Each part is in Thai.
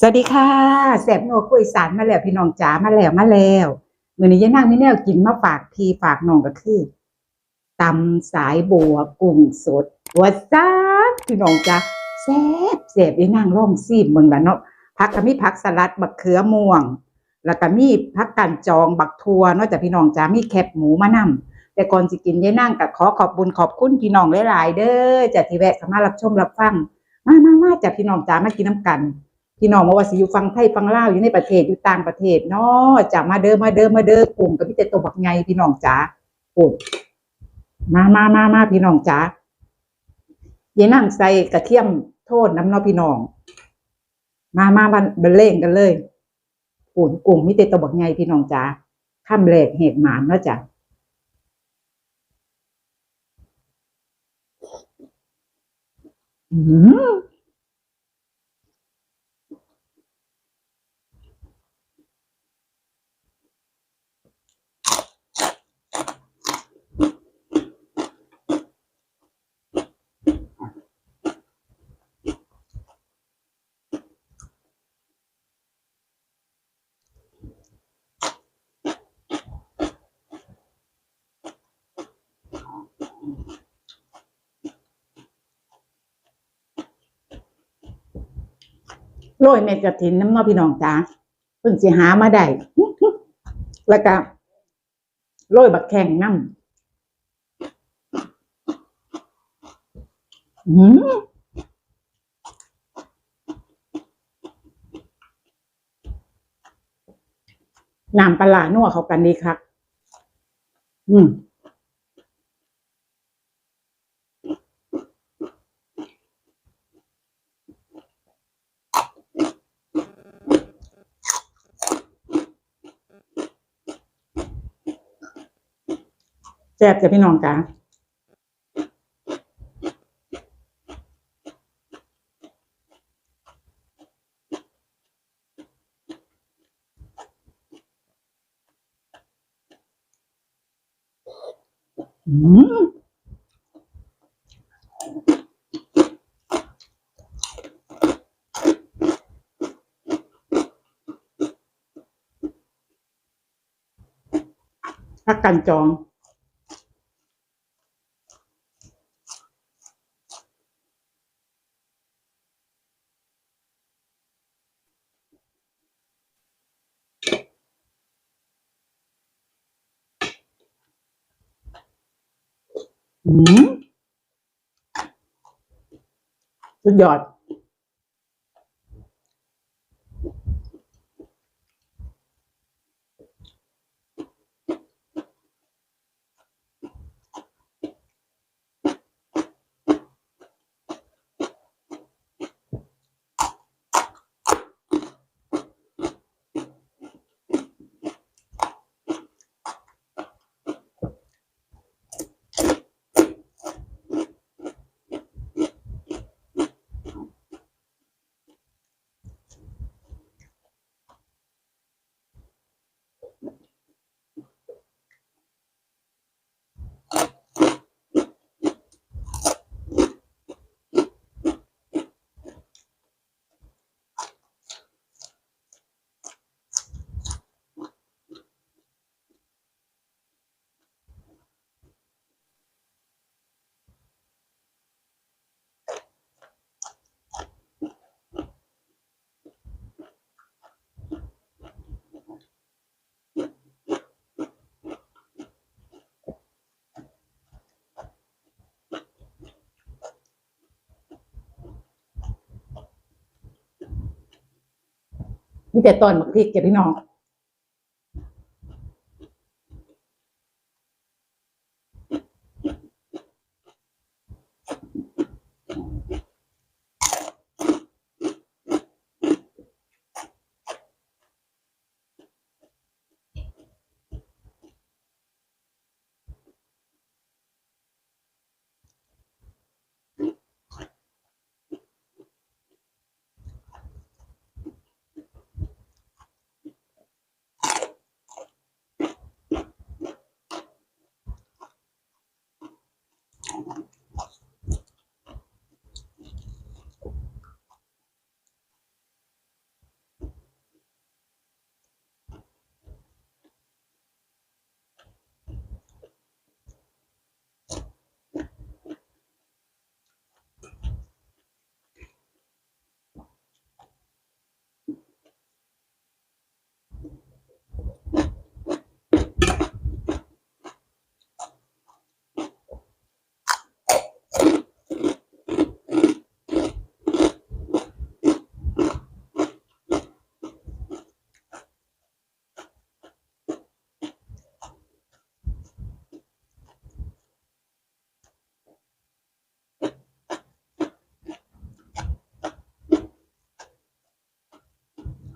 สวัสดีค่ะแสบโนคุยสารมาแล้วพี่น้องจ๋ามาแล้วมาแล้วมือนี้ยายนางมีแนวกินมาฝากพี่ฝากน้องก็คือตำสายบัวกุ้งสดวัดซ่าพี่น้องจ๋าแซ่บแซ่บยายนางลองซีมเบิ่งละเนาะผักก็มีผักสลัดบักเขือม่วง แล้วก็มีผักกันจองบักทัวนาะจ้ะพี่น้องจ๋ามีแคบหมูมานำแต่ก่อนสิกินยายนางก็ขอขอบบุญขอบคุณพี่น้องหลายๆเด้อจ้ะที่แวะเข้ามารถรับชมรับฟังมามามาจ้ะพี่น้องจ๋ามากินน้ำกัน พี่น้องมาว่าสิอยู่ฟังไทยฟังลาวอยู่ในประเทศอยู่ต่างประเทศเนาะจะมาเด้อมาเด้อมาเด้อกลุ่มกับพี่แต่ตัวบักไงพี่น้องจ๋าโอ้มามามามาพี่น้องจ๋าเยนั่งใส่กระเทียมโทษน้ำเนอพี่น้อง มามาบันบันเล่งกันเลยโอ้กลุ่มมิเตตัวบักไงพี่น้องจ๋าข้ามแหลกเหตุหมานเนาะจ้ะอืม โรยเม็ดกระถินน้ำเนอพี่น้องจ้าเพิ่งสิหามาได้แล้วก็โรยบักแข่งน้ำอืมน้ำปลาร้านัวเขากันดีครับ อืม แซ่บจ้ะพี่น้องจ้าอืมพักกันจอง อืม สุดยอด มีแต่ตอนบักพริกจ้ะพี่น้อง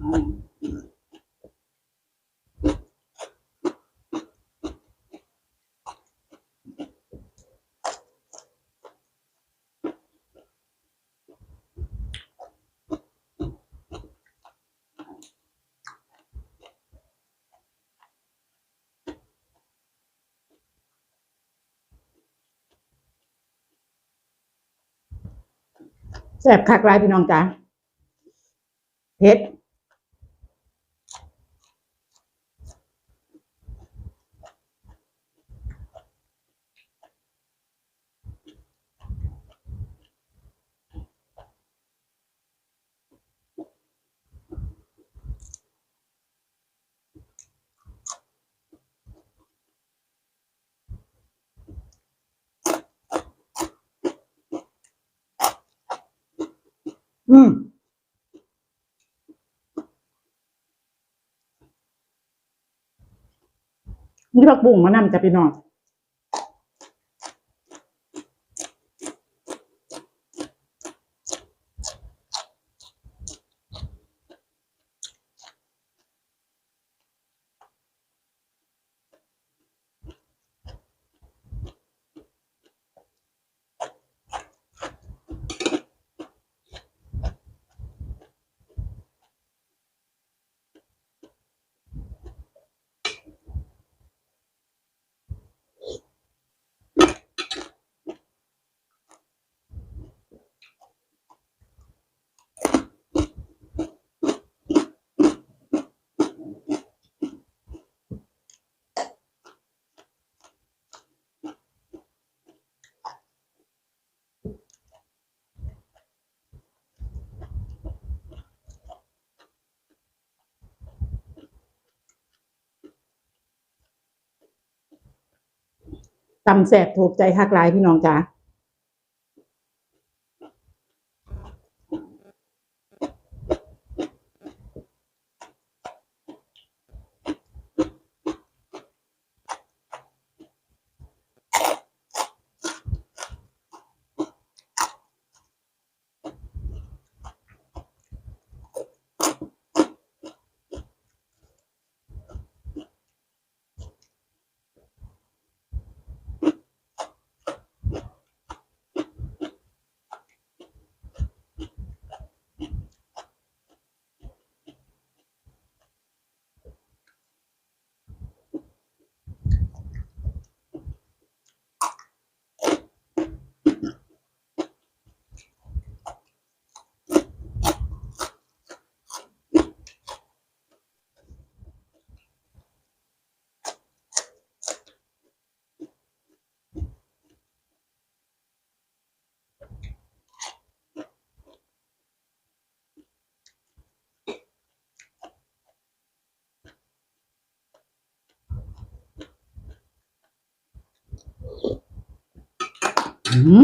แซ่บคักหลายพี่น้องจ้าเผ็ด อืมนี่ผักบุ้งมะนำจะพี่น้อง ตำแสบถูกใจคักหลายพี่น้องจ้า อื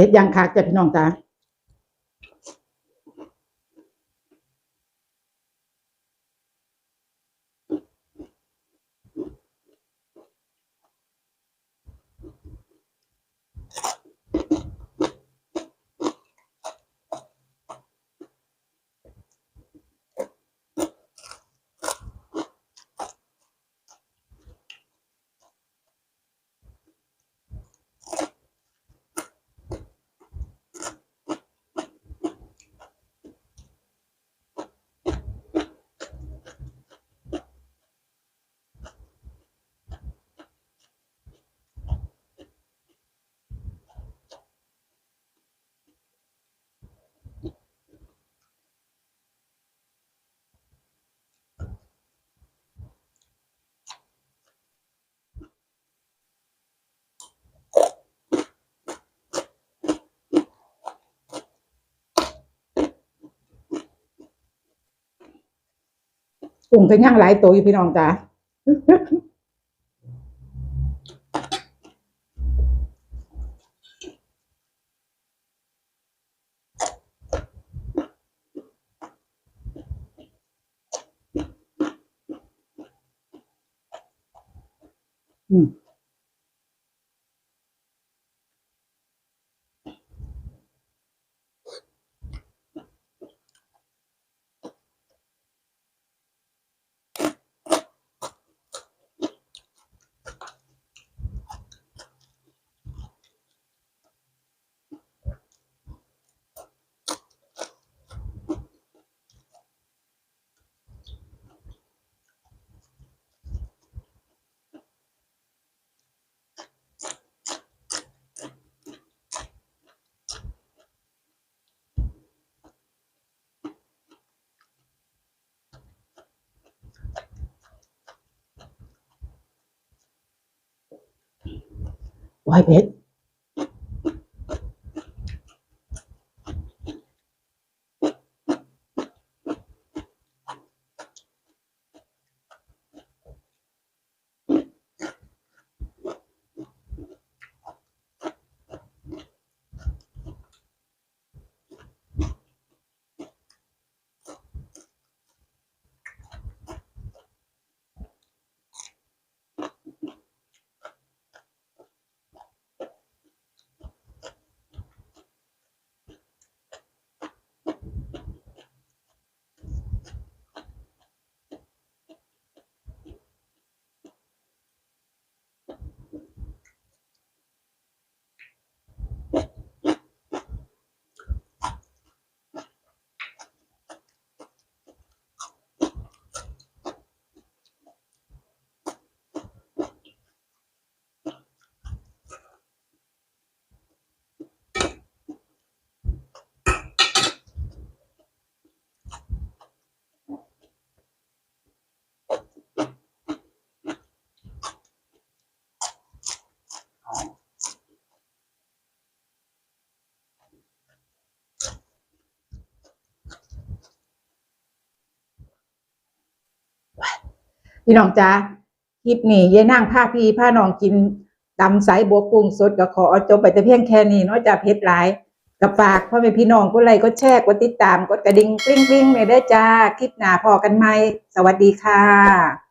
เฮ็ดยังคักจ้ะพี่น้องจ้า กุ้งก็ย่างหลายตัวอยู่พี่น้องจ้าอืม วา พี่น้องจ้าคลิปนี้ยายนั่งผ้าพี่ผ้าน้องกินตำสายบัวกุ้งสดกับขอเอาจบไปแต่เพียงแค่นี้เนาะจ้าเพชรหลายกับฝากพ่อแม่พี่น้องก็ไลค์ก็แชร์กดติดตามกดกระดิ่งกริ๊งกริ๊งเลยได้จ้าคลิปหน้าพอกันไหมสวัสดีค่ะ